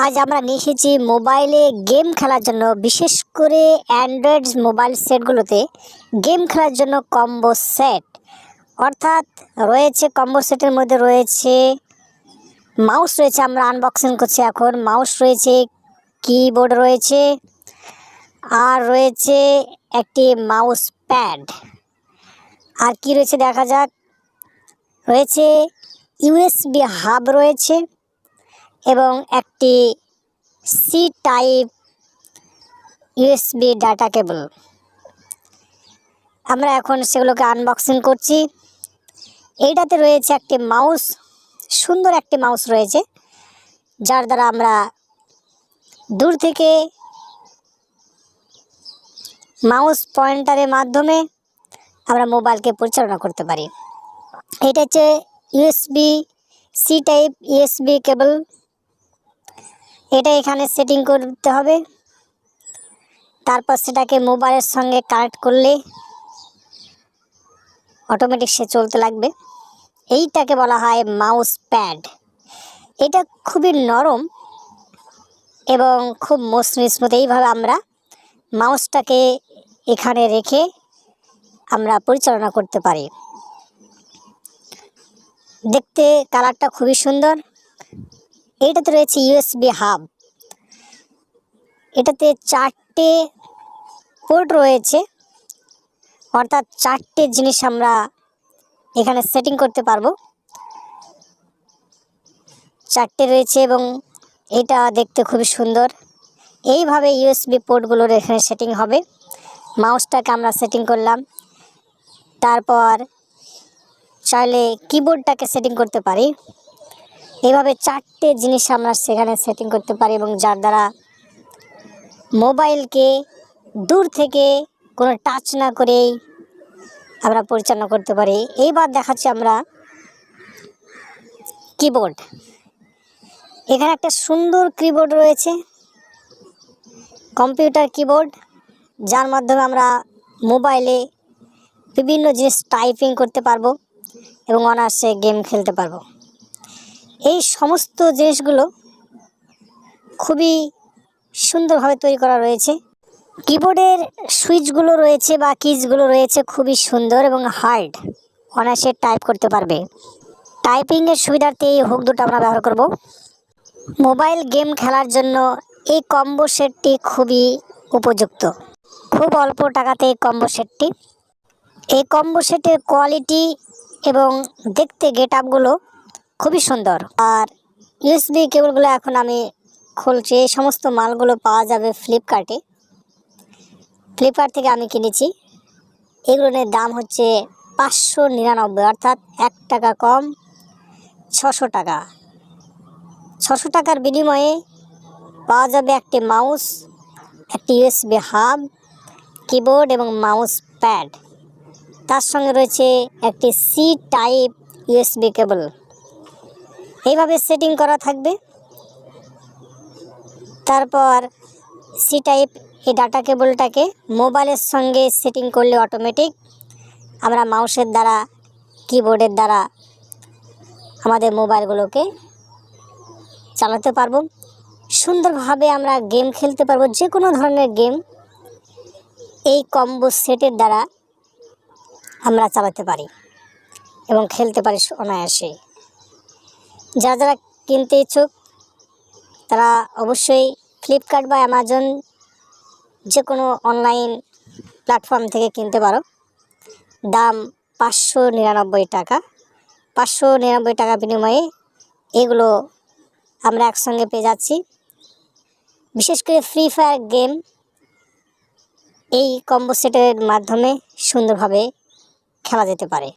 আজ আমরা নিয়ে এসেছি মোবাইলে গেম খেলার জন্য, বিশেষ করে অ্যান্ড্রয়েড মোবাইল সেটগুলোতে গেম খেলার জন্য কম্বো সেট। অর্থাৎ রয়েছে কম্বো সেটের মধ্যে রয়েছে মাউস রয়েছে, আমরা আনবক্সিং করছি এখন। মাউস রয়েছে কিবোর্ড রয়েছে, আর রয়েছে একটি মাউস প্যাড আর কি রয়েছে দেখা যাক? রয়েছে ইউএসবি হাব রয়েছে। এবং একটি C type USB data cable আমরা এখন সেগুলোকে আনবক্সিং করছি। এইটাতে রয়েছে একটি মাউস সুন্দর একটি মাউস রয়েছে, যার দ্বারা আমরা দূর থেকে মাউস পয়েন্টারের মাধ্যমে আমরা মোবাইলকে পরিচালনা করতে পারি। এটা হচ্ছে USB C type USB cable এটা এখানে সেটিং করতে হবে। তারপর সেটাকে মোবাইলের সঙ্গে কানেক্ট করলে অটোমেটিক সে চলতে লাগবে। এইটাকে বলা হয় মাউস প্যাড এটা খুবই নরম এবং খুব মসৃণ স্মুথ এইভাবে আমরা মাউসটাকে এখানে রেখে আমরা পরিচালনা করতে পারি। দেখতে কালারটা খুবই সুন্দর। এইটাতে রয়েছে ইউএসবি হাব এটাতে চারটে পোর্ট রয়েছে। অর্থাৎ চারটে জিনিস আমরা এখানে সেটিং করতে পারব। চারটে রয়েছে এবং এটা দেখতে খুবই সুন্দর। এইভাবে ইউএসবি পোর্টগুলোর এখানে সেটিং হবে। মাউসটাকে আমরা সেটিং করলাম। তারপর চাইলে কিবোর্ডটাকে সেটিং করতে পারি। এভাবে চারটে জিনিস আমরা সেখানে সেটিং করতে পারি এবং যার দ্বারা মোবাইলকে দূর থেকে কোনো টাচ না করেই আমরা পরিচালনা করতে পারি। এইবার দেখাচ্ছি আমরা কিবোর্ড এখানে একটা সুন্দর কিবোর্ড রয়েছে কম্পিউটার কিবোর্ড যার মাধ্যমে আমরা মোবাইলে বিভিন্ন জিনিস টাইপিং করতে পারব এবং অনার্সে গেম খেলতে পারব। এই সমস্ত জিনিসগুলো খুবই সুন্দরভাবে তৈরি করা রয়েছে। কিবোর্ডের সুইচগুলো রয়েছে বা কিজগুলো রয়েছে খুবই সুন্দর এবং হার্ড অনায়াসে টাইপ করতে পারবে। টাইপিংয়ের সুবিধার্থে এই হুক দুটো আমরা ব্যবহার করব। মোবাইল গেম খেলার জন্য এই কম্বো সেটটি খুবই উপযুক্ত। খুব অল্প টাকাতে এই কম্বো সেটটি এই কম্বো সেটের কোয়ালিটি এবং দেখতে গেট আপগুলো খুবই সুন্দর। আর ইউএসবি কেবলগুলো এখন আমি খুলছি। এই সমস্ত মালগুলো পাওয়া যাবে ফ্লিপকার্টে ফ্লিপকার্ট থেকে আমি কিনেছি। এগুলোর দাম হচ্ছে পাঁচশো নিরানব্বই, অর্থাৎ এক টাকা কম, ছশো টাকা। ছশো টাকার বিনিময়ে পাওয়া যাবে একটি মাউস, একটি ইউএসবি হাব, কিবোর্ড এবং মাউস প্যাড। তার সঙ্গে রয়েছে একটি সি টাইপ ইউএসবি কেবল। এইভাবে সেটিং করা থাকবে। তারপর সি টাইপ এই ডাটা কেবলটাকে মোবাইলের সঙ্গে সেটিং করলে অটোমেটিক আমরা মাউসের দ্বারা কিবোর্ডের দ্বারা আমাদের মোবাইলগুলোকে চালাতে পারব। সুন্দরভাবে আমরা গেম খেলতে পারব যে কোনো ধরনের গেম এই কম্বো সেটের দ্বারা আমরা চালাতে পারি এবং খেলতে পারি অনায়াসে যারা যারা কিনতে ইচ্ছুক, তারা অবশ্যই ফ্লিপকার্ট বা অ্যামাজন যে কোনো অনলাইন প্ল্যাটফর্ম থেকে কিনতে পারো। দাম পাঁচশো নিরানব্বই টাকা। পাঁচশো নিরানব্বই টাকা বিনিময়ে এগুলো আমরা একসঙ্গে পেয়ে যাচ্ছি। বিশেষ করে ফ্রি ফায়ার গেম এই কম্বো সেটের মাধ্যমে সুন্দরভাবে খেলা যেতে পারে।